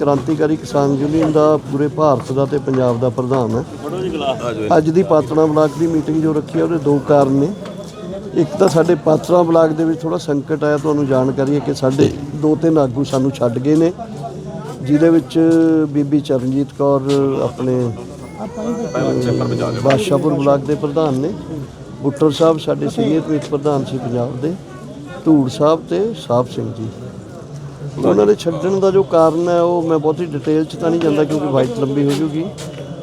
ਕ੍ਰਾਂਤੀਕਾਰੀ ਕਿਸਾਨ ਯੂਨੀਅਨ ਦਾ ਪੂਰੇ ਭਾਰਤ ਦਾ ਤੇ ਪੰਜਾਬ ਦਾ ਪ੍ਰਧਾਨ ਹੈ। ਅੱਜ ਦੀ ਪਾਤੜਾ ਬਲਾਕ ਦੀ ਮੀਟਿੰਗ ਜੋ ਰੱਖੀ ਹੈ, ਉਹਦੇ ਦੋ ਕਾਰਨ ਨੇ। ਇੱਕ ਤਾਂ ਸਾਡੇ ਪਾਤੜਾ ਬਲਾਕ ਦੇ ਵਿੱਚ ਥੋੜਾ ਸੰਕਟ ਆਇਆ, ਤੁਹਾਨੂੰ ਜਾਣਕਾਰੀ ਹੈ ਕਿ ਸਾਡੇ ਦੋ ਤਿੰਨ ਆਗੂ ਸਾਨੂੰ ਛੱਡ ਗਏ ਨੇ, ਜਿਹਦੇ ਵਿੱਚ ਬੀਬੀ ਚਰਨਜੀਤ ਕੌਰ ਆਪਣੇ ਬਾਦਸ਼ਾਹਪੁਰ ਬਲਾਕ ਦੇ ਪ੍ਰਧਾਨ ਨੇ, ਬੁੱਟਰ ਸਾਹਿਬ ਸਾਡੇ ਸੀਨੀਅਰ ਕਮੇਟੀ ਪ੍ਰਧਾਨ ਸੀ ਪੰਜਾਬ ਦੇ, ਧੂੜ ਸਾਹਿਬ ਤੇ ਸਾਹਿਬ ਸਿੰਘ ਜੀ। ਉਹਨਾਂ ਦੇ ਛੱਡਣ ਦਾ ਜੋ ਕਾਰਨ ਹੈ, ਉਹ ਮੈਂ ਬਹੁਤੀ ਡਿਟੇਲ 'ਚ ਤਾਂ ਨਹੀਂ ਜਾਂਦਾ ਕਿਉਂਕਿ ਵਾਈਟ ਲੰਬੀ ਹੋ ਜੂਗੀ।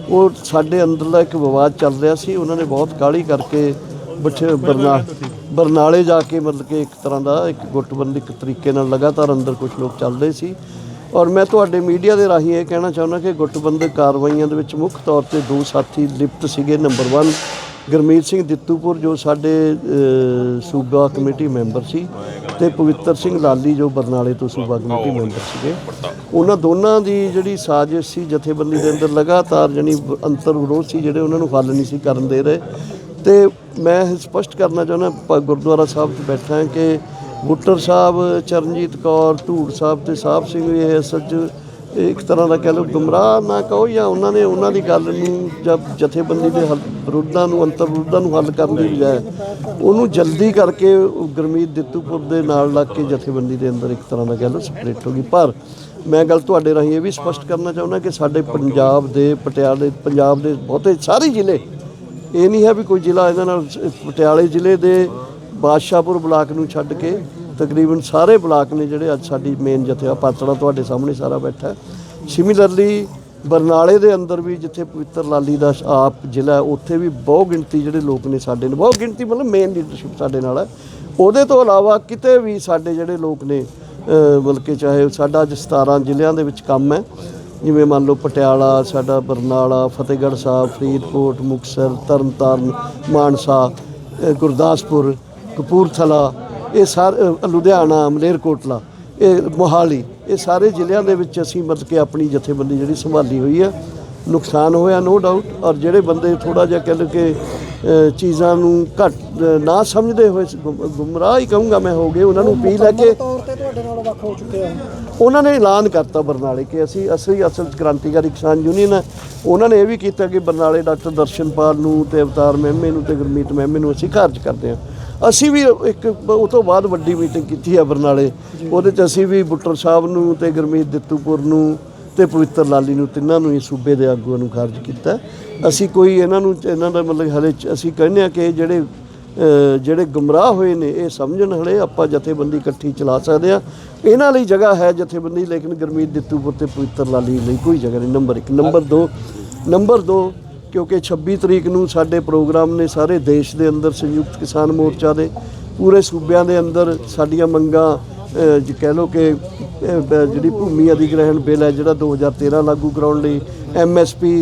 ਉਹ ਸਾਡੇ ਅੰਦਰਲਾ ਇੱਕ ਵਿਵਾਦ ਚੱਲ ਰਿਹਾ ਸੀ, ਉਹਨਾਂ ਨੇ ਬਹੁਤ ਕਾਹਲੀ ਕਰਕੇ ਬਠੇ ਬਰਨਾ, ਬਰਨਾਲੇ ਜਾ ਕੇ ਮਤਲਬ ਕਿ ਇੱਕ ਤਰ੍ਹਾਂ ਦਾ ਇੱਕ ਗੁੱਟਬੰਦੀ ਇੱਕ ਤਰੀਕੇ ਨਾਲ ਲਗਾਤਾਰ ਅੰਦਰ ਕੁਝ ਲੋਕ ਚੱਲਦੇ ਸੀ। ਔਰ ਮੈਂ ਤੁਹਾਡੇ ਮੀਡੀਆ ਦੇ ਰਾਹੀਂ ਇਹ ਕਹਿਣਾ ਚਾਹੁੰਦਾ ਕਿ ਗੁੱਟਬੰਦੀ ਕਾਰਵਾਈਆਂ ਦੇ ਵਿੱਚ ਮੁੱਖ ਤੌਰ ਤੇ ਦੋ ਸਾਥੀ ਲਿਪਤ ਸੀਗੇ। ਨੰਬਰ 1 ਗੁਰਮੀਤ ਸਿੰਘ ਦਿੱਤੂਪੁਰ, ਜੋ ਸਾਡੇ ਸੂਬਾ ਕਮੇਟੀ ਮੈਂਬਰ ਸੀ। ਤੇ ਪਵਿੱਤਰ ਸਿੰਘ ਲਾਲੀ ਜੋ ਬਰਨਾਲੇ ਤੋਂ ਸੂਬਾ ਕਮੇਟੀ ਮੈਂਬਰ ਸੀਗੇ ਉਹਨਾਂ ਦੋਨਾਂ ਦੀ ਜਿਹੜੀ ਸਾਜ਼ਿਸ਼ ਸੀ ਜਥੇਬੰਦੀ ਦੇ ਅੰਦਰ ਲਗਾਤਾਰ ਜਣੀ ਅੰਤਰ ਵਿਰੋਧ ਸੀ ਜਿਹੜੇ ਉਹਨਾਂ ਨੂੰ ਹੱਲ ਨਹੀਂ ਸੀ ਕਰਨ ਦੇ ਰਹੇ। ਤੇ ਮੈਂ ਸਪਸ਼ਟ ਕਰਨਾ ਚਾਹੁੰਦਾ ਗੁਰਦੁਆਰਾ ਸਾਹਿਬ 'ਚ ਬੈਠਾ ਹਾਂ ਕਿ ਬੁੱਟਰ ਸਾਹਿਬ ਚਰਨਜੀਤ ਕੌਰ ਧੂੜ ਸਾਹਿਬ ਤੇ ਸਾਹਿਬ ਸਿੰਘ ਇਹ ਅਸਲ 'ਚ ਇੱਕ ਤਰ੍ਹਾਂ ਦਾ ਕਹਿ ਲਓ ਗੁੰਮਰਾਹ ਨਾ ਕਹੋ ਜਾਂ ਉਹਨਾਂ ਨੇ ਉਹਨਾਂ ਦੀ ਗੱਲ ਨੂੰ ਜਦ ਜਥੇਬੰਦੀ ਦੇ ਹੱਲ ਵਿਰੋਧਾਂ ਨੂੰ, ਅੰਤਰ ਵਿਰੋਧਾਂ ਨੂੰ ਹੱਲ ਕਰਨ ਦੀ ਬਜਾਏ ਉਹਨੂੰ ਜਲਦੀ ਕਰਕੇ ਉਹ ਗੁਰਮੀਤ ਦਿੱਤੂਪੁਰ ਦੇ ਨਾਲ ਲੱਗ ਕੇ ਜਥੇਬੰਦੀ ਦੇ ਅੰਦਰ ਇੱਕ ਤਰ੍ਹਾਂ ਦਾ ਕਹਿ ਲਓ ਸਪਰੇਟ ਹੋ ਗਈ। ਪਰ ਮੈਂ ਗੱਲ ਤੁਹਾਡੇ ਰਾਹੀਂ ਇਹ ਵੀ ਸਪਸ਼ਟ ਕਰਨਾ ਚਾਹੁੰਦਾ ਕਿ ਸਾਡੇ ਪੰਜਾਬ ਦੇ ਪਟਿਆਲੇ, ਪੰਜਾਬ ਦੇ ਬਹੁਤੇ ਸਾਰੇ ਜ਼ਿਲ੍ਹੇ, ਇਹ ਨਹੀਂ ਹੈ ਵੀ ਕੋਈ ਜ਼ਿਲ੍ਹਾ ਇਹਦੇ ਨਾਲ, ਪਟਿਆਲੇ ਜ਼ਿਲ੍ਹੇ ਦੇ ਬਾਦਸ਼ਾਹਪੁਰ ਬਲਾਕ ਨੂੰ ਛੱਡ ਕੇ ਤਕਰੀਬਨ ਸਾਰੇ ਬਲਾਕ ਨੇ ਜਿਹੜੇ ਅੱਜ ਸਾਡੀ ਮੇਨ ਜਥੇਆ ਪਾਤੜਾ ਤੁਹਾਡੇ ਸਾਹਮਣੇ ਸਾਰਾ ਬੈਠਾ ਸਿਮਿਲਰਲੀ ਬਰਨਾਲੇ ਦੇ ਅੰਦਰ ਵੀ ਜਿੱਥੇ ਪਵਿੱਤਰ ਲਾਲੀ ਦਾ ਆਪ ਜ਼ਿਲ੍ਹਾ ਉੱਥੇ ਵੀ ਬਹੁ ਗਿਣਤੀ ਜਿਹੜੇ ਲੋਕ ਨੇ ਸਾਡੇ ਨੇ ਬਹੁ ਗਿਣਤੀ ਮਤਲਬ ਮੇਨ ਲੀਡਰਸ਼ਿਪ ਸਾਡੇ ਨਾਲ ਹੈ। ਉਹਦੇ ਤੋਂ ਇਲਾਵਾ ਕਿਤੇ ਵੀ ਸਾਡੇ ਜਿਹੜੇ ਲੋਕ ਨੇ ਅ, ਬਲਕਿ ਚਾਹੇ ਸਾਡਾ ਅੱਜ 17 ਜ਼ਿਲ੍ਹਿਆਂ ਦੇ ਵਿੱਚ ਕੰਮ ਹੈ ਜਿਵੇਂ ਮੰਨ ਲਓ ਪਟਿਆਲਾ ਸਾਡਾ ਬਰਨਾਲਾ ਫਤਿਹਗੜ੍ਹ ਸਾਹਿਬ ਫਰੀਦਕੋਟ ਮੁਕਤਸਰ ਤਰਨਤਾਰਨ ਮਾਨਸਾ ਗੁਰਦਾਸਪੁਰ ਕਪੂਰਥਲਾ ਇਹ ਸਾਰੇ ਲੁਧਿਆਣਾ ਮਲੇਰਕੋਟਲਾ ਇਹ ਮੋਹਾਲੀ ਇਹ ਸਾਰੇ ਜ਼ਿਲ੍ਹਿਆਂ ਦੇ ਵਿੱਚ ਅਸੀਂ ਮਤਲਬ ਕਿ ਆਪਣੀ ਜਥੇਬੰਦੀ ਜਿਹੜੀ ਸੰਭਾਲੀ ਹੋਈ ਹੈ। ਨੁਕਸਾਨ ਹੋਇਆ ਨੋ ਡਾਊਟ ਔਰ ਜਿਹੜੇ ਬੰਦੇ ਥੋੜਾ ਜਿਹਾ ਕਹਿ ਲਓ ਕਿ ਚੀਜ਼ਾਂ ਨੂੰ ਘੱਟ ਨਾ ਸਮਝਦੇ ਹੋਏ ਗੁੰਮ- ਗੁੰਮਰਾਹ ਹੀ ਕਹੂੰਗਾ ਮੈਂ ਹੋ ਗਏ ਉਹਨਾਂ ਨੂੰ ਅਪੀਲ ਹੈ ਕਿ ਤੌਰ ਤੇ ਤੁਹਾਡੇ ਨਾਲ ਵੱਖ ਹੋ ਚੁੱਕੇ ਆ। ਉਹਨਾਂ ਨੇ ਐਲਾਨ ਕਰਤਾ ਬਰਨਾਲੇ ਕਿ ਅਸੀਂ ਅਸਲੀ ਅਸਲ 'ਚ ਕ੍ਰਾਂਤੀਕਾਰੀ ਕਿਸਾਨ ਯੂਨੀਅਨ ਹੈ। ਉਹਨਾਂ ਨੇ ਇਹ ਵੀ ਕੀਤਾ ਕਿ ਬਰਨਾਲੇ ਡਾਕਟਰ ਦਰਸ਼ਨਪਾਲ ਨੂੰ ਤੇ ਅਵਤਾਰ ਮਹਿਮੇ ਨੂੰ ਤੇ ਗੁਰਮੀਤ ਮਹਿਮੇ ਨੂੰ ਅਸੀਂ ਖਾਰਜ ਕਰਦੇ ਹਾਂ। ਅਸੀਂ ਵੀ ਇੱਕ ਉਹ ਤੋਂ ਬਾਅਦ ਵੱਡੀ ਮੀਟਿੰਗ ਕੀਤੀ ਹੈ ਬਰਨਾਲੇ। ਉਹਦੇ 'ਚ ਅਸੀਂ ਵੀ ਬੁੱਟਰ ਸਾਹਿਬ ਨੂੰ ਤੇ ਗੁਰਮੀਤ ਦਿੱਤੂਪੁਰ ਨੂੰ ਤੇ ਪਵਿੱਤਰ ਲਾਲੀ ਨੂੰ ਤਿੰਨਾਂ ਨੂੰ ਹੀ ਸੂਬੇ ਦੇ ਆਗੂਆਂ ਨੂੰ ਖਾਰਜ ਕੀਤਾ। ਅਸੀਂ ਕੋਈ ਇਹਨਾਂ ਨੂੰ ਇਹਨਾਂ ਦਾ ਮਤਲਬ ਹਲੇ ਅਸੀਂ ਕਹਿੰਦੇ ਆ ਕਿ ਜਿਹੜੇ ਜਿਹੜੇ ਗੁੰਮਰਾਹ ਹੋਏ ਨੇ ਇਹ ਸਮਝਣ ਹਲੇ ਆਪਾਂ ਜਥੇਬੰਦੀ ਇਕੱਠੀ ਚਲਾ ਸਕਦੇ ਆ ਇਹਨਾਂ ਲਈ ਜਗ੍ਹਾ ਹੈ ਜਥੇਬੰਦੀ ਲੇਕਿਨ ਗੁਰਮੀਤ ਦਿੱਤੂਪੁਰ ਤੇ ਪਵਿੱਤਰ ਲਾਲੀ ਲਈ ਕੋਈ ਜਗ੍ਹਾ ਨਹੀਂ। ਨੰਬਰ 1 ਨੰਬਰ 2 ਨੰਬਰ 2 ਕਿਉਂਕਿ 26 ਤਰੀਕ ਨੂੰ ਸਾਡੇ ਪ੍ਰੋਗਰਾਮ ਨੇ ਸਾਰੇ ਦੇਸ਼ ਦੇ ਅੰਦਰ ਸੰਯੁਕਤ ਕਿਸਾਨ ਮੋਰਚਾ ਦੇ ਪੂਰੇ ਸੂਬਿਆਂ ਦੇ ਅੰਦਰ ਸਾਡੀਆਂ ਮੰਗਾਂ ਅ, ਕਹਿ ਲਓ ਕਿ ਜਿਹੜੀ ਭੂਮੀ ਅਧਿਗ੍ਰਹਿਣ ਬਿੱਲ ਹੈ ਜਿਹੜਾ 2013 ਲਾਗੂ ਕਰਾਉਣ ਲਈ ਐਮਐਸਪੀ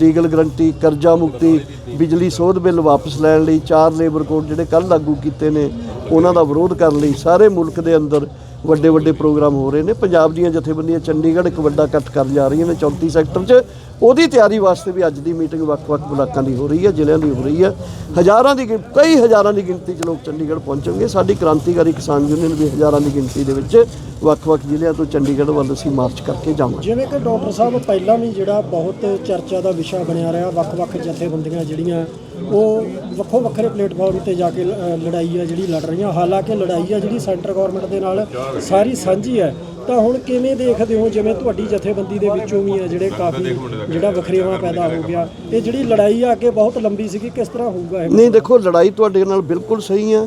ਲੀਗਲ ਗਰੰਟੀ ਕਰਜ਼ਾ ਮੁਕਤੀ ਬਿਜਲੀ ਸੋਧ ਬਿੱਲ ਵਾਪਸ ਲੈਣ ਲਈ ਚਾਰ ਲੇਬਰ ਕੋਡ ਜਿਹੜੇ ਕੱਲ ਲਾਗੂ ਕੀਤੇ ਨੇ ਉਹਨਾਂ ਦਾ ਵਿਰੋਧ ਕਰਨ ਲਈ ਸਾਰੇ ਮੁਲਕ ਦੇ ਅੰਦਰ ਵੱਡੇ ਵੱਡੇ ਪ੍ਰੋਗਰਾਮ ਹੋ ਰਹੇ ਨੇ। ਪੰਜਾਬ ਦੀਆਂ ਜਥੇਬੰਦੀਆਂ ਚੰਡੀਗੜ੍ਹ ਇੱਕ ਵੱਡਾ ਇਕੱਠ ਕਰਨ ਜਾ ਰਹੀਆਂ ਨੇ 34 ਸੈਕਟਰ 'ਚ। ਉਹਦੀ ਤਿਆਰੀ ਵਾਸਤੇ ਵੀ ਅੱਜ ਦੀ ਮੀਟਿੰਗ ਵੱਖ-ਵੱਖ ਬਲਾਕਾਂ ਦੀ ਹੋ ਰਹੀ ਹੈ ਜ਼ਿਲ੍ਹਿਆਂ ਦੀ ਹੋ ਰਹੀ ਹੈ। ਹਜ਼ਾਰਾਂ ਦੀ ਗਿਣ- ਕਈ ਹਜ਼ਾਰਾਂ ਦੀ ਗਿਣਤੀ 'ਚ ਲੋਕ ਚੰਡੀਗੜ੍ਹ ਪਹੁੰਚਣਗੇ। ਸਾਡੀ ਕ੍ਰਾਂਤੀਕਾਰੀ ਕਿਸਾਨ ਯੂਨੀਅਨ ਵੀ ਹਜ਼ਾਰਾਂ ਦੀ ਗਿਣਤੀ ਦੇ ਵਿੱਚ ਵੱਖ-ਵੱਖ ਜ਼ਿਲ੍ਹਿਆਂ ਤੋਂ ਚੰਡੀਗੜ੍ਹ ਵੱਲ ਅਸੀਂ ਮਾਰਚ ਕਰਕੇ ਜਾਵਾਂਗੇ। ਜਿਵੇਂ ਕਿ ਡਾਕਟਰ ਸਾਹਿਬ ਪਹਿਲਾਂ ਵੀ ਜਿਹੜਾ ਬਹੁਤ ਚਰਚਾ ਦਾ ਵਿਸ਼ਾ ਬਣਿਆ ਰਿਹਾ ਵੱਖ-ਵੱਖ ਜਥੇਬੰਦੀਆਂ ਜਿਹੜੀਆਂ ਉਹ ਵੱਖੋ ਵੱਖਰੇ ਪਲੇਟਫਾਰਮ ਤੇ ਜਾ ਕੇ ਅ, ਲੜਾਈ ਆ ਜਿਹੜੀ ਲੜ ਰਹੀਆਂ। ਹਾਲਾਂਕਿ ਲੜਾਈ ਆ ਜਿਹੜੀ ਸੈਂਟਰ ਗਵਰਨਮੈਂਟ ਦੇ ਨਾਲ ਸਾਰੀ ਸਾਂਝੀ ਹੈ। ਤਾਂ ਹੁਣ ਕਿਵੇਂ ਦੇਖਦੇ ਹੋ? ਜਿਵੇਂ ਤੁਹਾਡੀ ਜਥੇਬੰਦੀ ਦੇ ਵਿੱਚੋਂ ਵੀ ਆ ਜਿਹੜੇ ਕਾਫੀ ਜਿਹੜਾ ਵਖਰੇਵਾ ਪੈਦਾ ਹੋ ਗਿਆ ਇਹ ਜਿਹੜੀ ਲੜਾਈ ਆ ਅੱਗੇ ਬਹੁਤ ਲੰਬੀ ਸੀਗੀ ਕਿਸ ਤਰ੍ਹਾਂ ਹੋਊਗਾ ਇਹ? ਨਹੀਂ ਦੇਖੋ ਲੜਾਈ ਤੁਹਾਡੇ ਨਾਲ ਬਿਲਕੁਲ ਸਹੀ ਹੈ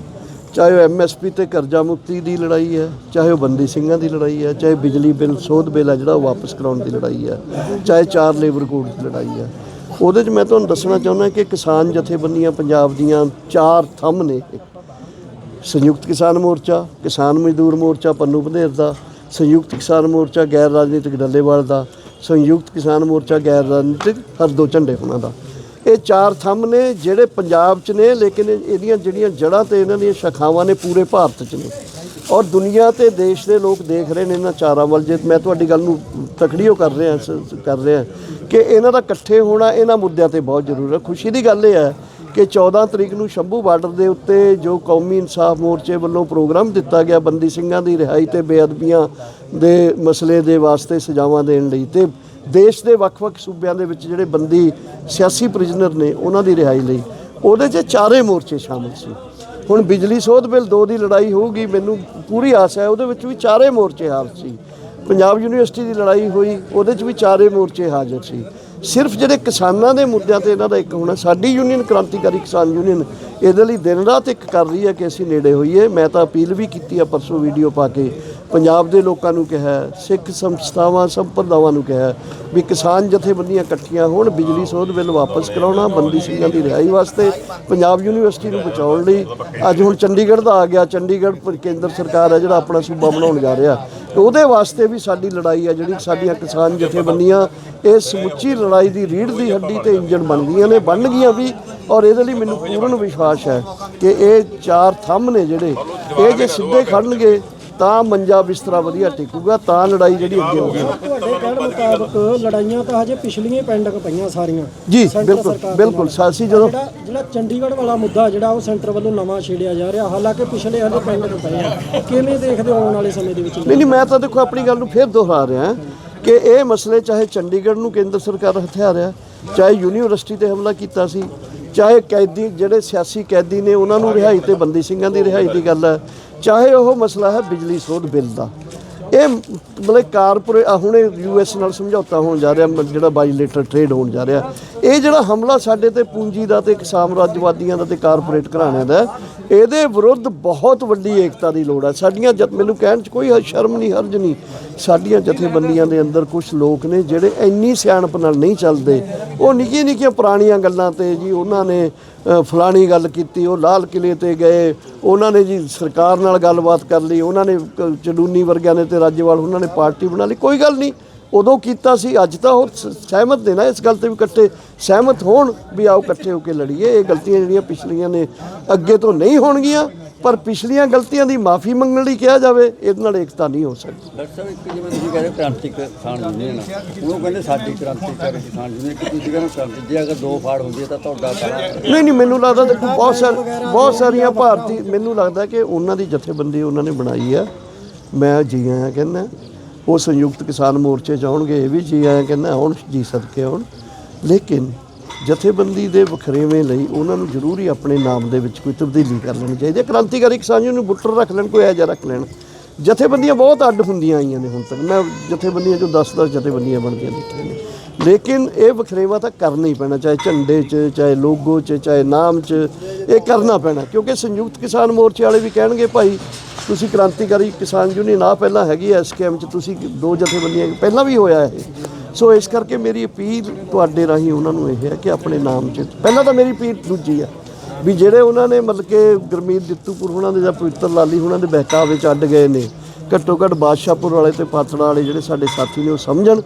ਚਾਹੇ ਉਹ ਐਮਐਸਪੀ ਤੇ ਕਰਜ਼ਾ ਮੁਕਤੀ ਦੀ ਲੜਾਈ ਹੈ ਚਾਹੇ ਉਹ ਬੰਦੀ ਸਿੰਘਾਂ ਦੀ ਲੜਾਈ ਹੈ ਚਾਹੇ ਬਿਜਲੀ ਬਿੱਲ ਸੋਧ ਬਿੱਲ ਹੈ ਜਿਹੜਾ ਉਹ ਵਾਪਸ ਕਰਾਉਣ ਦੀ ਲੜਾਈ ਹੈ ਚਾਹੇ ਚਾਰ ਲੇਬਰ ਕੋਡ ਦੀ ਲੜਾਈ ਹੈ। ਉਹਦੇ 'ਚ ਮੈਂ ਤੁਹਾਨੂੰ ਦੱਸਣਾ ਚਾਹੁੰਦਾ ਕਿ ਕਿਸਾਨ ਜਥੇਬੰਦੀਆਂ ਪੰਜਾਬ ਦੀਆਂ ਚਾਰ ਥੰਮ ਨੇ ਸੰਯੁਕਤ ਕਿਸਾਨ ਮੋਰਚਾ ਕਿਸਾਨ ਮਜ਼ਦੂਰ ਮੋਰਚਾ ਪੰਨੂ ਬੰਧੇਰ ਦਾ ਸੰਯੁਕਤ ਕਿਸਾਨ ਮੋਰਚਾ, ਗੈਰ ਰਾਜਨੀਤਿਕ ਡੱਲੇਵਾਲ ਦਾ, ਸੰਯੁਕਤ ਕਿਸਾਨ ਮੋਰਚਾ, ਗੈਰ ਰਾਜਨੀਤਿਕ ਹਰਦੋ ਝੰਡੇ ਉਹਨਾਂ ਦਾ। ਇਹ ਚਾਰ ਥੰਮ ਨੇ, ਜਿਹੜੇ ਪੰਜਾਬ 'ਚ ਨੇ, ਲੇਕਿਨ ਇਹਦੀਆਂ ਜਿਹੜੀਆਂ ਜੜ੍ਹਾਂ ਤੇ ਇਹਨਾਂ ਦੀਆਂ ਸ਼ਾਖਾਵਾਂ ਨੇ, ਪੂਰੇ ਭਾਰਤ 'ਚ ਨੇ। ਔਰ ਦੁਨੀਆ ਤੇ ਦੇਸ਼ ਦੇ ਲੋਕ ਦੇਖ ਰਹੇ ਨੇ ਇਹਨਾਂ ਚਾਰਾਂ ਵੱਲ। ਜੇ ਮੈਂ ਤੁਹਾਡੀ ਗੱਲ ਨੂੰ ਤਕੜੀਓ ਕਰ ਰਿਹਾ ਸ- ਕਰ ਰਿਹਾ, ਕਿ ਇਹਨਾਂ ਦਾ ਇਕੱਠੇ ਹੋਣਾ ਇਹਨਾਂ ਮੁੱਦਿਆਂ ਤੇ ਬਹੁਤ ਜ਼ਰੂਰ ਹੈ। ਖੁਸ਼ੀ ਦੀ ਗੱਲ ਇਹ ਹੈ ਕਿ 14 ਤਰੀਕ ਨੂੰ ਸ਼ੰਭੂ ਬਾਰਡਰ ਦੇ ਉੱਤੇ ਜੋ ਕੌਮੀ ਇਨਸਾਫ ਮੋਰਚੇ ਵੱਲੋਂ ਪ੍ਰੋਗਰਾਮ ਦਿੱਤਾ ਗਿਆ ਬੰਦੀ ਸਿੰਘਾਂ ਦੀ ਰਿਹਾਈ ਤੇ ਬੇਅਦਬੀਆਂ ਦੇ ਮਸਲੇ ਦੇ ਵਾਸਤੇ ਸਜ਼ਾਵਾਂ ਦੇਣ ਲਈ ਤੇ ਦੇਸ਼ ਦੇ ਵੱਖ-ਵੱਖ ਸੂਬਿਆਂ ਦੇ ਵਿੱਚ ਜਿਹੜੇ ਬੰਦੀ ਸਿਆਸੀ ਪ੍ਰਿਜ਼ਨਰ ਨੇ ਉਹਨਾਂ ਦੀ ਰਿਹਾਈ ਲਈ, ਉਹਦੇ 'ਚ ਚਾਰੇ ਮੋਰਚੇ ਸ਼ਾਮਲ ਸੀ। ਹੁਣ ਬਿਜਲੀ ਸੋਧ ਬਿੱਲ 2 ਦੀ ਲੜਾਈ ਹੋਊਗੀ, ਮੈਨੂੰ ਪੂਰੀ ਆਸ ਹੈ, ਉਹਦੇ ਵਿੱਚ ਵੀ ਚਾਰੇ ਮੋਰਚੇ ਹਾਜ਼ਰ ਸੀ। ਪੰਜਾਬ ਯੂਨੀਵਰਸਿਟੀ ਦੀ ਲੜਾਈ ਹੋਈ, ਉਹਦੇ 'ਚ ਵੀ ਚਾਰੇ ਮੋਰਚੇ ਹਾਜ਼ਰ ਸੀ। ਸਿਰਫ ਜਿਹੜੇ ਕਿਸਾਨਾਂ ਦੇ ਮੁੱਦਿਆਂ ਤੇ ਇਹਨਾਂ ਦਾ ਇੱਕ ਹੋਣਾ, ਸਾਡੀ ਯੂਨੀਅਨ ਕ੍ਰਾਂਤੀਕਾਰੀ ਕਿਸਾਨ ਯੂਨੀਅਨ ਇਹਦੇ ਲਈ ਦਿਨ ਰਾਤ ਇੱਕ ਕਰ ਰਹੀ ਹੈ ਕਿ ਅਸੀਂ ਨੇੜੇ ਹੋਈਏ। ਮੈਂ ਤਾਂ ਅਪੀਲ ਵੀ ਕੀਤੀ ਆ, ਪਰਸੋਂ ਵੀਡੀਓ ਪਾ ਕੇ ਪੰਜਾਬ ਦੇ ਲੋਕਾਂ ਨੂੰ ਕਿਹਾ ਸਿੱਖ ਸੰਸਥਾਵਾਂ ਸੰਪਰਦਾਵਾਂ ਨੂੰ ਕਿਹਾ ਵੀ ਕਿਸਾਨ ਜਥੇਬੰਦੀਆਂ ਇਕੱਠੀਆਂ ਹੋਣ, ਬਿਜਲੀ ਸੋਧ ਬਿੱਲ ਵਾਪਸ ਕਰਾਉਣਾ, ਬੰਦੀ ਸਿੰਘਾਂ ਦੀ ਰਿਹਾਈ ਵਾਸਤੇ ਪੰਜਾਬ ਯੂਨੀਵਰਸਿਟੀ ਨੂੰ ਬਚਾਉਣ ਲਈ। ਅੱਜ ਹੁਣ ਚੰਡੀਗੜ੍ਹ ਦਾ ਆ ਗਿਆ, ਚੰਡੀਗੜ੍ਹ ਕੇਂਦਰ ਸਰਕਾਰ ਹੈ ਜਿਹੜਾ ਆਪਣਾ ਸੂਬਾ ਬਣਾਉਣ ਜਾ ਰਿਹਾ। ਤੇ ਉਹਦੇ ਵਾਸਤੇ ਵੀ ਸਾਡੀ ਲੜਾਈ ਹੈ ਜਿਹੜੀ ਸਾਡੀਆਂ ਕਿਸਾਨ ਜਥੇਬੰਦੀਆਂ, ਇਹ ਸਮੁੱਚੀ ਲੜਾਈ ਦੀ ਰੀੜ ਦੀ ਹੱਡੀ ਤੇ ਇੰਜਣ ਬਣ ਗਈਆਂ ਨੇ, ਬਣ ਗਈਆਂ ਵੀ ਔਰ ਇਹਦੇ ਲਈ ਮੈਨੂੰ ਪੂਰਨ ਵਿਸ਼ਵਾਸ ਹੈ ਕਿ ਇਹ ਚਾਰ ਥੰਮ ਨੇ ਜਿਹੜੇ, ਇਹ ਜੇ ਸਿੱਧੇ ਖੜਨਗੇ ਤਾਂ ਮੰਜਾ ਬਿਸਤਰਾ ਵਧੀਆ ਟਿਕੂਗਾ ਤਾਂ ਲੜਾਈ ਜਿਹੜੀ ਅੱਗੇ ਹੋਊਗੀ। ਤੁਹਾਡੇ ਕਹਿਣ ਮੁਤਾਬਕ ਲੜਾਈਆਂ ਤਾਂ ਹਜੇ ਪਿਛਲੀਆਂ ਪੈਂਡਿੰਗ ਪਈਆਂ ਸਾਰੀਆਂ। ਜੀ ਸੈਂਟਰ ਬਿਲਕੁਲ ਸਰਕਾਰ ਦੇ ਬਿਲਕੁਲ। ਸਾਸੀ ਜਦੋਂ ਜਿਹੜਾ ਜਿਹੜਾ ਚੰਡੀਗੜ੍ਹ ਵਾਲਾ ਮੁੱਦਾ ਜਿਹੜਾ ਉਹ ਸੈਂਟਰ ਵੱਲੋਂ ਨਵਾਂ ਛੇੜਿਆ ਜਾ ਰਿਹਾ ਹਾਲਾਂਕਿ ਪਿਛਲੇ ਹਲੇ ਪੈਂਡਿੰਗ ਪਏ ਆ। ਕਿਵੇਂ ਦੇਖਦੇ ਹੋ ਆਉਣ ਵਾਲੇ ਸਮੇਂ ਦੇ ਵਿੱਚ? ਨਹੀਂ ਨਹੀਂ ਮੈਂ ਤਾਂ ਦੇਖੋ ਆਪਣੀ ਗੱਲ ਨੂੰ ਫੇਰ ਦੁਹਰਾ ਰਿਹਾ ਕਿ ਇਹ ਮਸਲੇ ਚਾਹੇ ਚੰਡੀਗੜ੍ਹ ਨੂੰ ਕੇਂਦਰ ਸਰਕਾਰ ਹਥਿਆ ਰਿਹਾ ਚਾਹੇ ਯੂਨੀਵਰਸਿਟੀ ਤੇ ਹਮਲਾ ਕੀਤਾ ਸੀ ਚਾਹੇ ਕੈਦੀ ਜਿਹੜੇ ਸਿਆਸੀ ਕੈਦੀ ਨੇ ਉਹਨਾਂ ਨੂੰ ਰਿਹਾਈ ਤੇ ਬੰਦੀ ਸਿੰਘਾਂ ਦੀ ਰਿਹਾਈ ਦੀ ਗੱਲ ਹੈ। ਚਾਹੇ ਉਹ ਮਸਲਾ ਹੈ ਬਿਜਲੀ ਸੋਧ ਬਿੱਲ ਦਾ। ਇਹ ਮਤਲਬ ਕਾਰਪੋਰੇ ਹੁਣੇ ਯੂਐਸ ਨਾਲ ਸਮਝੌਤਾ ਹੋਣ ਜਾ ਰਿਹਾ ਮ- ਜਿਹੜਾ ਬਾਈਲੇਟਰ ਟ੍ਰੇਡ ਹੋਣ ਜਾ ਰਿਹਾ। ਇਹ ਜਿਹੜਾ ਹਮਲਾ ਸਾਡੇ ਤੇ ਪੂੰਜੀ ਦਾ ਤੇ ਇੱਕ ਸਾਮਰਾਜਵਾਦੀਆਂ ਦਾ ਤੇ ਕਾਰਪੋਰੇਟ ਘਰਾਣਿਆਂ ਦਾ ਇਹਦੇ ਵਿਰੁੱਧ ਬਹੁਤ ਵੱਡੀ ਏਕਤਾ ਦੀ ਲੋੜ ਹੈ। ਸਾਡੀਆਂ ਜਦ ਮੈਨੂੰ ਕਹਿਣ 'ਚ ਕੋਈ ਸ਼ਰਮ ਨਹੀਂ, ਹਰਜ ਨਹੀਂ। ਸਾਡੀਆਂ ਜਥੇਬੰਦੀਆਂ ਦੇ ਅੰਦਰ ਕੁਝ ਲੋਕ ਨੇ ਜਿਹੜੇ ਇੰਨੀ ਸਿਆਣਪ ਨਾਲ ਨਹੀਂ ਚੱਲਦੇ। ਉਹ ਨਿੱਕੀਆਂ ਨਿੱਕੀਆਂ ਪੁਰਾਣੀਆਂ ਗੱਲਾਂ ਤੇ ਜੀ ਉਹਨਾਂ ਨੇ ਫਲਾਣੀ ਗੱਲ ਕੀਤੀ, ਉਹ ਲਾਲ ਕਿਲੇ ਤੇ ਗਏ। ਉਹਨਾਂ ਨੇ ਜੀ ਸਰਕਾਰ ਨਾਲ ਗੱਲਬਾਤ ਕਰ ਲਈ, ਉਹਨਾਂ ਨੇ ਕ- ਚਡੂਨੀ ਵਰਗਿਆਂ ਨੇ ਤੇ ਰਾਜੇਵਾਲ ਉਹਨਾਂ ਨੇ ਪਾਰਟੀ ਬਣਾ ਲਈ। ਕੋਈ ਗੱਲ ਨਹੀਂ। ਉਦੋਂ ਕੀਤਾ ਸੀ ਅੱਜ ਤਾਂ ਉਹ ਸਹਿਮਤ ਨੇ ਨਾ ਇਸ ਗੱਲ ਤੇ ਵੀ ਇਕੱਠੇ ਸਹਿਮਤ ਹੋਣ ਵੀ ਆਓ ਇਕੱਠੇ ਹੋ ਕੇ ਲੜੀਏ। ਇਹ ਗਲਤੀਆਂ ਜਿਹੜੀਆਂ ਪਿਛਲੀਆਂ ਨੇ ਅੱਗੇ ਤੋਂ ਨਹੀਂ ਹੋਣਗੀਆਂ ਪਰ ਪਿਛਲੀਆਂ ਗਲਤੀਆਂ ਦੀ ਮਾਫੀ ਮੰਗਣ ਲਈ ਕਿਹਾ ਜਾਵੇ ਇਹਦੇ ਨਾਲ ਏਕਤਾ ਨਹੀਂ ਹੋ ਸਕਦੀ। ਡਾਕਟਰ ਸਾਹਿਬ ਇੱਕ ਜਿਵੇਂ ਤੁਸੀਂ ਕਹਿੰਦੇ ਕ੍ਰਾਂਤਿਕ ਕਿਸਾਨ ਯੂਨੀਅਨ ਉਹ ਕਹਿੰਦੇ ਸਾਡੀ ਕ੍ਰਾਂਤੀਕਾਰੀ ਕਿਸਾਨ ਯੂਨੀਅਨ ਕਿ ਤੁਸੀਂ ਕਹਿੰਦੇ ਕ੍ਰਾਂਤੀ ਜੇ ਅਗਰ ਦੋ ਫਾੜ ਹੈ ਤਾਂ ਤੁਹਾਡਾ ਸਾਰਾ ਨਹੀਂ ਨਹੀਂ ਮੈਨੂੰ ਲੱਗਦਾ ਦੇਖੋ ਬਹੁਤ ਸਾਰ ਬਹੁਤ ਸਾਰੀਆਂ ਭਾਰਤੀ ਮੈਨੂੰ ਲੱਗਦਾ ਕਿ ਉਹਨਾਂ ਦੀ ਜਥੇਬੰਦੀ ਉਹਨਾਂ ਨੇ ਬਣਾਈ ਆ। ਮੈਂ ਜੀ ਆਇਆਂ ਕਹਿੰਦਾ ਉਹ ਸੰਯੁਕਤ ਕਿਸਾਨ ਮੋਰਚੇ 'ਚ ਆਉਣਗੇ, ਇਹ ਵੀ ਜੀ ਆਇਆ ਕਹਿੰਦਾ ਹੁਣ ਜੀ ਸਦਕੇ ਆਉਣ। ਲੇਕਿਨ ਜਥੇਬੰਦੀ ਦੇ ਵਖਰੇਵੇਂ ਲਈ ਉਹਨਾਂ ਨੂੰ ਜ਼ਰੂਰੀ ਆਪਣੇ ਨਾਮ ਦੇ ਵਿੱਚ ਕੋਈ ਤਬਦੀਲੀ ਕਰ ਲੈਣੀ ਚਾਹੀਦੀ ਹੈ। ਕ੍ਰਾਂਤੀਕਾਰੀ ਕਿਸਾਨ ਯੂਨੀਅਨ ਨੂੰ ਬੁੱਟਰ ਰੱਖ ਲੈਣ, ਕੋਈ ਐਜਾ ਰੱਖ ਲੈਣ। ਜਥੇਬੰਦੀਆਂ ਬਹੁਤ ਅੱਡ ਹੁੰਦੀਆਂ ਆਈਆਂ ਨੇ ਹੁਣ ਤੱਕ। ਮੈਂ ਜਥੇਬੰਦੀਆਂ ਚੋਂ 10-10 ਜਥੇਬੰਦੀਆਂ ਬਣ ਬਣਦੀਆਂ ਦੇਖੀਆਂ ਨੇ। ਲੇਕਿਨ ਇਹ ਵਖਰੇਵਾ ਤਾਂ ਕਰਨਾ ਹੀ ਪੈਣਾ, ਚਾਹੇ ਝੰਡੇ 'ਚ, ਚਾਹੇ ਲੋਗੋ 'ਚ, ਚਾਹੇ ਨਾਮ 'ਚ, ਇਹ ਕਰਨਾ ਪੈਣਾ। ਕਿਉਂਕਿ ਸੰਯੁਕਤ ਕਿਸਾਨ ਮੋਰਚੇ ਵਾਲੇ ਵੀ ਕਹਿਣਗੇ, ਭਾਈ, ਤੁਸੀਂ ਕ੍ਰਾਂਤੀਕਾਰੀ ਕਿਸਾਨ ਯੂਨੀਅਨ ਆ ਪਹਿਲਾਂ ਹੈਗੀ ਐ ਐਸਕੇਐਮ 'ਚ ਤੁਸੀਂ ਦੋ ਜਥੇਬੰਦੀਆਂ, ਪਹਿਲਾਂ ਵੀ ਹੋਇਆ ਇਹ। ਸੋ ਇਸ ਕਰਕੇ ਮੇਰੀ ਅਪੀਲ ਤੁਹਾਡੇ ਰਾਹੀਂ ਉਹਨਾਂ ਨੂੰ ਇਹ ਹੈ ਕਿ ਆਪਣੇ ਨਾਮ 'ਚ, ਪਹਿਲਾਂ ਤਾਂ ਮੇਰੀ ਅਪੀਲ ਦੂਜੀ ਆ, ਵੀ ਜਿਹੜੇ ਉਹਨਾਂ ਨੇ ਮਤਲਬ ਕਿ ਗੁਰਮੀਤ ਦਿੱਤੂਪੁਰ ਉਹਨਾਂ ਦੇ ਜਾਂ ਪਵਿੱਤਰ ਲਾਲੀ ਉਹਨਾਂ ਦੇ ਬਹਿਕਾਵੇ ਵਿੱਚ ਅੱਡ ਗਏ ਨੇ ਘੱਟੋ ਘੱਟ ਬਾਦਸ਼ਾਹਪੁਰ ਵਾਲੇ ਤੇ ਪਾਤੜਾ ਵਾਲੇ ਜਿਹੜੇ ਸਾਡੇ ਸਾਥੀ ਨੇ ਉਹ ਸਮਝਣ।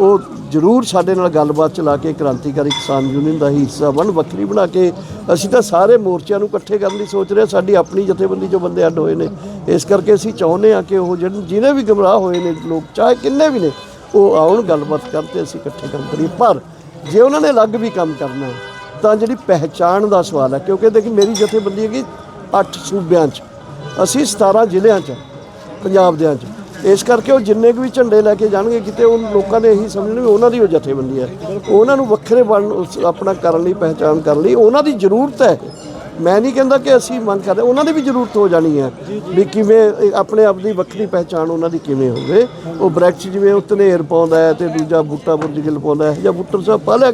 ਉਹ ਜ਼ਰੂਰ ਸਾਡੇ ਨਾਲ ਗੱਲਬਾਤ ਚਲਾ ਕੇ ਕ੍ਰਾਂਤੀਕਾਰੀ ਕਿਸਾਨ ਯੂਨੀਅਨ ਦਾ ਹੀ ਹਿੱਸਾ ਬਣ, ਵੱਖਰੀ ਬਣਾ ਕੇ ਅਸੀਂ ਤਾਂ ਸਾਰੇ ਮੋਰਚਿਆਂ ਨੂੰ ਇਕੱਠੇ ਕਰਨ ਦੀ ਸੋਚ ਰਹੇ ਹਾਂ। ਸਾਡੀ ਆਪਣੀ ਜਥੇਬੰਦੀ ਜੋ ਬੰਦੇ ਅੱਡ ਹੋਏ ਨੇ। ਇਸ ਕਰਕੇ ਅਸੀਂ ਚਾਹੁੰਦੇ ਹਾਂ ਕਿ ਉਹ ਜਿਹੜੇ ਜਿਹਨੇ ਵੀ ਗਮਰਾਹ ਹੋਏ ਨੇ ਲੋਕ, ਚਾਹੇ ਕਿੰਨੇ ਵੀ ਨੇ, ਉਹ ਆਉਣ, ਗੱਲਬਾਤ ਕਰਨ ਤੇ ਅਸੀਂ ਇਕੱਠੇ ਕੰਮ ਕਰੀਏ। ਪਰ ਜੇ ਉਹਨਾਂ ਨੇ ਅਲੱਗ ਵੀ ਕੰਮ ਕਰਨਾ ਹੈ, ਤਾਂ ਜਿਹੜੀ ਪਹਿਚਾਣ ਦਾ ਸਵਾਲ ਹੈ, ਕਿਉਂਕਿ ਦੇਖੀ ਮੇਰੀ ਜਥੇਬੰਦੀ ਹੈਗੀ 8 ਸੂਬਿਆਂ 'ਚ। ਅਸੀਂ 17 ਜ਼ਿਲ੍ਹਿਆਂ 'ਚ, ਪੰਜਾਬ ਦਿਆਂ 'ਚ। ਇਸ ਕਰਕੇ ਉਹ ਜਿੰਨੇ ਕੁ ਵੀ ਝੰਡੇ ਲੈ ਕੇ ਜਾਣਗੇ, ਕਿਤੇ ਉਹ ਲੋਕਾਂ ਨੇ ਇਹੀ ਸਮਝਣਾ ਵੀ ਉਹਨਾਂ ਦੀ ਉਹ ਜਥੇਬੰਦੀ ਹੈ। ਉਹਨਾਂ ਨੂੰ ਵੱਖਰੇ ਬਣ ਉਸ- ਆਪਣਾ ਕਰਨ ਲਈ, ਪਹਿਚਾਣ ਕਰਨ ਲਈ ਉਹਨਾਂ ਦੀ ਜ਼ਰੂਰਤ ਹੈ। ਮੈਂ ਨਹੀਂ ਕਹਿੰਦਾ ਕਿ ਅਸੀਂ ਮੰਗ ਕਰਦੇ, ਉਹਨਾਂ ਦੀ ਵੀ ਜ਼ਰੂਰਤ ਹੋ ਜਾਣੀ ਹੈ ਵੀ ਕਿਵੇਂ ਆਪਣੇ ਆਪ ਦੀ ਵੱਖਰੀ ਪਹਿਚਾਣ ਉਹਨਾਂ ਦੀ ਕਿਵੇਂ ਹੋਵੇ। ਉਹ ਬ੍ਰੈਕਟ ਜਿਵੇਂ ਉਹ ਧਨੇਰ ਪਾਉਂਦਾ ਹੈ ਤੇ ਦੂਜਾ ਬੂਟਾ ਬੁਰਜਗਿਲ ਪਾਉਂਦਾ ਹੈ ਜਾਂ ਬੁੱਟਰ ਸਾਹਿਬ ਪਾ ਲਿਆ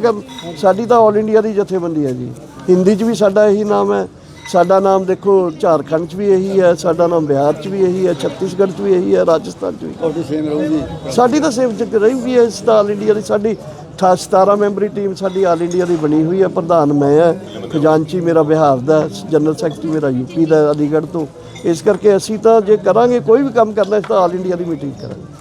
ਸਾਡੀ ਤਾਂ ਆਲ ਇੰਡੀਆ ਦੀ ਜਥੇਬੰਦੀ ਹੈ ਜੀ। ਹਿੰਦੀ 'ਚ ਵੀ ਸਾਡਾ ਇਹੀ ਨਾਮ ਹੈ। ਸਾਡਾ ਨਾਮ ਦੇਖੋ ਝਾਰਖੰਡ 'ਚ ਵੀ ਇਹੀ ਹੈ ਸਾਡਾ ਨਾਮ ਬਿਹਾਰ 'ਚ ਵੀ ਇਹੀ ਹੈ ਛੱਤੀਸਗੜ੍ਹ 'ਚ ਵੀ ਇਹੀ ਹੈ ਰਾਜਸਥਾਨ 'ਚ ਵੀ। ਤੁਹਾਡੀ ਸੇਮ ਰਹੂਗੀ? ਸਾਡੀ ਤਾਂ ਸੇਵ ਚ ਰਹੀ ਵੀ ਹੈ ਇਸ ਤਾਂ ਆਲ ਇੰਡੀਆ ਦੀ ਸਾਡੀ 18 17 ਮੈਂਬਰੀ ਟੀਮ ਸਾਡੀ ਆਲ ਇੰਡੀਆ ਦੀ ਬਣੀ ਹੋਈ ਹੈ ਪ੍ਰਧਾਨ ਮੈਂ ਹੈ ਖਜ਼ਾਨਚੀ ਮੇਰਾ ਬਿਹਾਰ ਦਾ ਜਨਰਲ ਸੈਕਟਰੀ ਮੇਰਾ ਯੂਪੀ ਦਾ ਅਲੀਗੜ੍ਹ ਤੋਂ। ਇਸ ਕਰਕੇ ਅਸੀਂ ਤਾਂ ਜੇ ਕਰਾਂਗੇ ਕੋਈ ਵੀ ਕੰਮ ਕਰਨਾ ਇਸ ਤਾਂ ਆਲ ਇੰਡੀਆ ਦੀ ਮੀਟਿੰਗ ਕਰਾਂਗੇ।